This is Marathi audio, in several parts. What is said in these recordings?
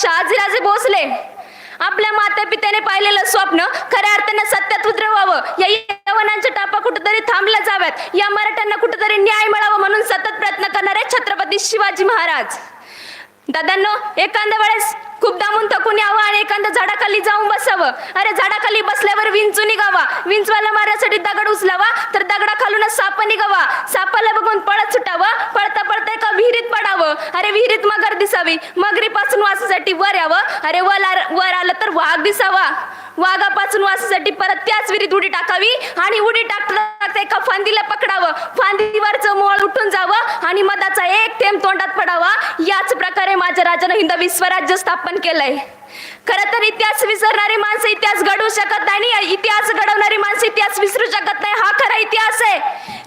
शहाजीराजे भोसले. आपल्या माता पित्याने पाहिलेलं स्वप्न खऱ्या अर्थानं सत्यात उतरवावं. या यवनांच्या टापा कुठेतरी थांबल्या जाव्यात. या मराठ्यांना कुठेतरी न्याय मिळावा म्हणून सतत प्रयत्न करणारे छत्रपती शिवाजी महाराज. दादांनो एखाद्या वेळेस खूप दामून थकून यावं आणि एखाद्या झाडाखाली जाऊन बसावं. अरे झाडाखाली बसल्यावर विंचू निघावा. विंचवाला मारण्यासाठी दगड उचलावा तर दगडा खालून साप निघावा. सापाला बघून पळत सुटावं पळता पळता एका विहिरीत पडावं. अरे विहिरीत मगर दिसावी. मगरीपासून वाचण्यासाठी वर यावं. अरे वर वर आलं तर वाघ दिसावा. वाघापासून वाचण्यासाठी परत त्याच विहिरीत उडी टाकावी आणि उडी टाकता एका फांदीला पकडावं. फांदीवरचं मोळ उठून जावं आणि मधाचा एक थेंब तोंडात पडावा. याच प्रकारे माझ्या राजानं हिंदवी स्वराज्य स्थापन केलंय. खर तर इतिहास विसरणारी माणसं इतिहास घडवू शकत नाही इतिहास घडवणारी माणसं इतिहास विसरू शकत नाही. हा खरा इतिहास आहे.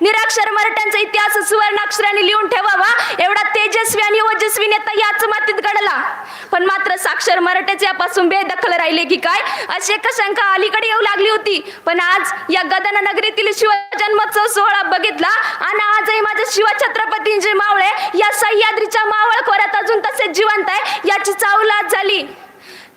निराक्षर मराठ्यांचा इतिहास सुवर्णाक्षराने लिहून ठेवावा. यशस्वी नेता याच मातीत घडला. पण मात्र साक्षर मराठ्याचे यापासून बेदखल राहिले की काय? अशी एक शंका अलीकडे येऊ लागली होती. पण आज या गदन नगरीतील शिवजन्मोत्सव सोहळा बघितला आणि आजही माझ्या शिवछत्रपतींचे मावळे या सह्याद्रीच्या मावळ खोऱ्यात अजून तसेच जिवंत आहे याची चावलाच झाली.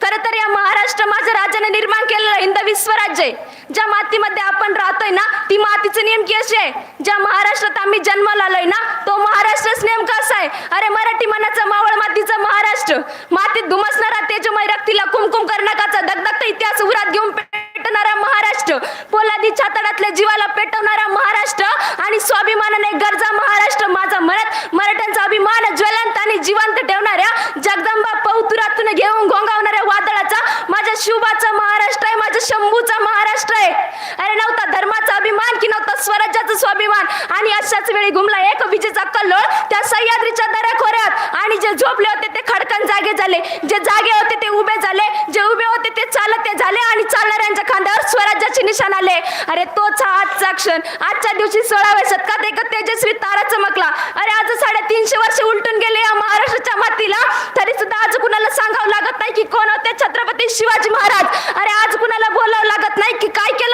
खर तर या महाराष्ट्र माझ्या राज्याने निर्माण केलेलं हिंदवी स्वराज्य आहे. ज्या मातीमध्ये आपण राहतोय ना ती मातीचं नेमकी अशी आहे. ज्या महाराष्ट्रात आम्ही जन्माला आलोय ना तो महाराष्ट्रच नेमका असा आहे. अरे मराठी मनाचा मावळ मातीचा महाराष्ट्र. मातीत धुमसणारा तेजमय रक्तीला कुमकुम कर्णकाचा दगदगता इतिहास उरात घेऊन पेटणारा महाराष्ट्र. पोलादी छातडातल्या जीवाला पेटवणारा महाराष्ट्र आणि स्वाभिमान गरजा महाराष्ट्र माझा म्हणत मराठ्यांचा अभिमान ज्वलंत आणि जिवंत ठेवणाऱ्या जगदंबा पौतुरातून घेऊन घोंगावणाऱ्या वादळाचा माझ्या शुभाचा महाराष्ट्र आहे माझ्या शंभूचा महाराष्ट्र आहे अरे नव्हता धर्माचा अभिमान की नव्हता स्वराज्याचा स्वाभिमान आणि अशाच वेळी घुमला एक विजेचा कल्लोळ त्या सह्याद्रीच्या दऱ्याखोऱ्यात. आणि जे झोपले होते ते खडकन जागे झाले. जे जागे होते ते उभे झाले. जे उभे होते ते चालत ते झाले आणि चालणाऱ्यांच्या खांद्यावर स्वराज्याचे निशाण आले. अरे तोच हा आजचा क्षण. आजच्या दिवशी सोळाव्या शतकात एक तेजस्वी तारा चमकला. अरे आज साडेतीनशे वर्ष उलटून गेले या महाराष्ट्राच्या मातीला. तरी सुद्धा आज कुणाला सांगावं लागत नाही की कोण होते छत्रपती शिवाजी महाराज. अरे आज कुणाला बोलावं लागत नाही की काय केलं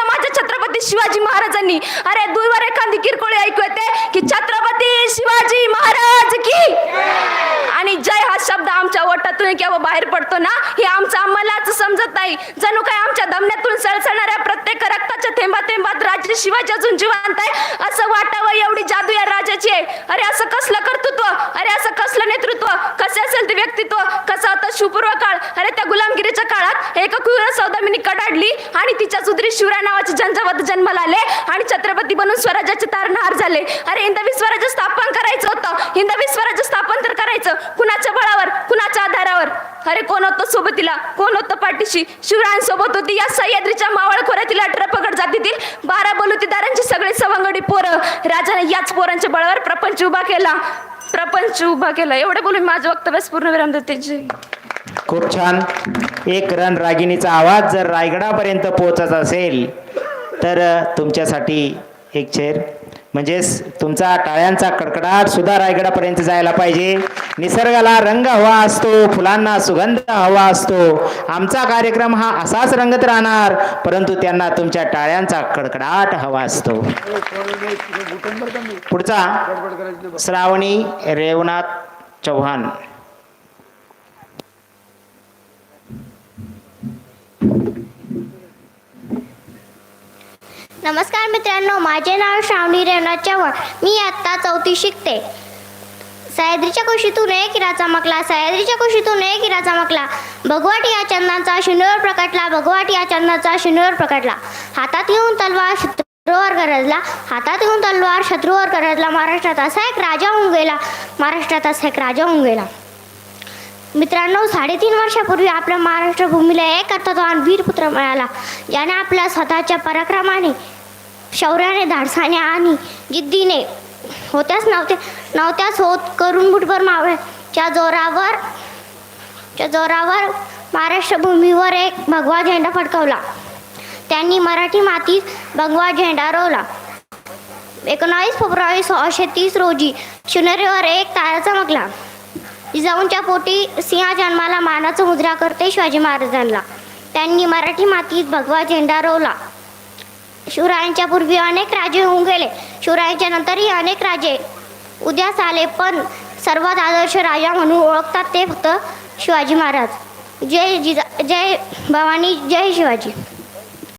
छत्रपती शिवाजी महाराजांनी. अरे दूरवर एखादी किरकोळी ऐकू येते की छत्रपती शिवाजी महाराज की? आणि जय हा शब्द आमच्या ओठातून केव्हा बाहेर पडतो ना हे आमचं आम्हालाच समजत नाही. जणू काय आमच्या दमण्यातून सळसळणाऱ्या प्रत्येक रक्ताच्या थेंबा थेंबात राजे शिवाजी अजून जिवंत आहे असं वाटावं एवढी जादू या राजाची आहे. अरे असं कसलं करतो असं कसलं नेतृत्व? कसे असेल ते व्यक्तित्व? कसा आता शुपूर्व काळ? अरे त्या गुलामगिरीच्या काळात एक क्रूर सौदामिनी कडाडली आणि तिच्या सुद्री शिवराय नावाचे जनजवत जन्माला आले आणि छत्रपती बनून स्वराज्याचे तारणहार झाले. अरे हिंदवी स्वराज्य स्थापन करायचं होतं. हिंदवी स्वराज्य स्थापन तर करायचं. कुणाच्या बळावर? कुणाच्या आधारावर? अरे कोण होतं सोबतीला? कोण होतं पाठीशी? शिवरायांसोबत होती या सह्याद्रीच्या मावळ खोऱ्यातील अठरा पगड जातीतील बारा बलुतीदारांची सगळे सवंगडी पोरं. राजाने याच पोरांच्या बळावर प्रपंच उभा केला. प्रपंच उभा केला. एवढं बोलून माझं वक्तव्यास पूर्ण विराम देते. जय. खूप छान. एक रन रागिणीचा आवाज जर रायगडापर्यंत पोहोचत असेल तर तुमच्यासाठी एक चेअर म्हणजेच तुमचा टाळ्यांचा कडकडाट सुद्धा रायगडापर्यंत जायला पाहिजे. निसर्गाला रंग हवा असतो फुलांना सुगंध हवा असतो. आमचा कार्यक्रम हा असाच रंगत राहणार परंतु त्यांना तुमच्या टाळ्यांचा कडकडाट हवा असतो. पुढचा श्रावणी रेवनाथ चव्हाण. नमस्कार मित्रांनो माझे नाव श्रावणी रेवनाथ चव्हाण. मी आत्ता चौथी शिकते. सह्याद्रीच्या कुशीतून एक हिरा चमकला सह्याद्रीच्या कुशीतून एक हिरा चमकला भगवाट या चंदनाचा शून्यवर प्रकटला भगवाट या चंदनाचा शून्यवर प्रकटला. हातात येऊन तलवार शत्रूवर गरजला हातात येऊन तलवार शत्रूवर गरजला. महाराष्ट्रात असा एक राजा होऊन गेला. महाराष्ट्रात असा एक राजा होऊन गेला. मित्रांनो साडेतीन वर्षापूर्वी आपल्या महाराष्ट्र भूमीला एक अर्थत्वान वीरपुत्र मिळाला. ज्याने आपल्या स्वतःच्या पराक्रमाने शौर्याने धाडसाने आणि जिद्दीने होत्याच नव्हते नव्हत्याच होत करून मुठभर मावळ्याच्या जोरावर च्या जोरावर महाराष्ट्र भूमीवर एक भगवा झेंडा फडकवला. त्यांनी मराठी मातीत भगवा झेंडा रोवला. एकोणावीस फेब्रुवारी सोळाशे तीस रोजी शिवनेरीवर एक तारा चमकला. जिजाऊंच्या पोटी सिंहा जन्माला मानाचं मुद्रा करते शिवाजी महाराजांना. त्यांनी मराठी मातीत भगवा झेंडा रोवला. शिवरायांच्या पूर्वी अनेक राजे होऊन गेले. शिवरायांच्या नंतरही अनेक राजे उद्यास आले पण सर्वात आदर्श राजा म्हणून ओळखतात ते फक्त शिवाजी महाराज. जय जिजा जय भवानी जय शिवाजी.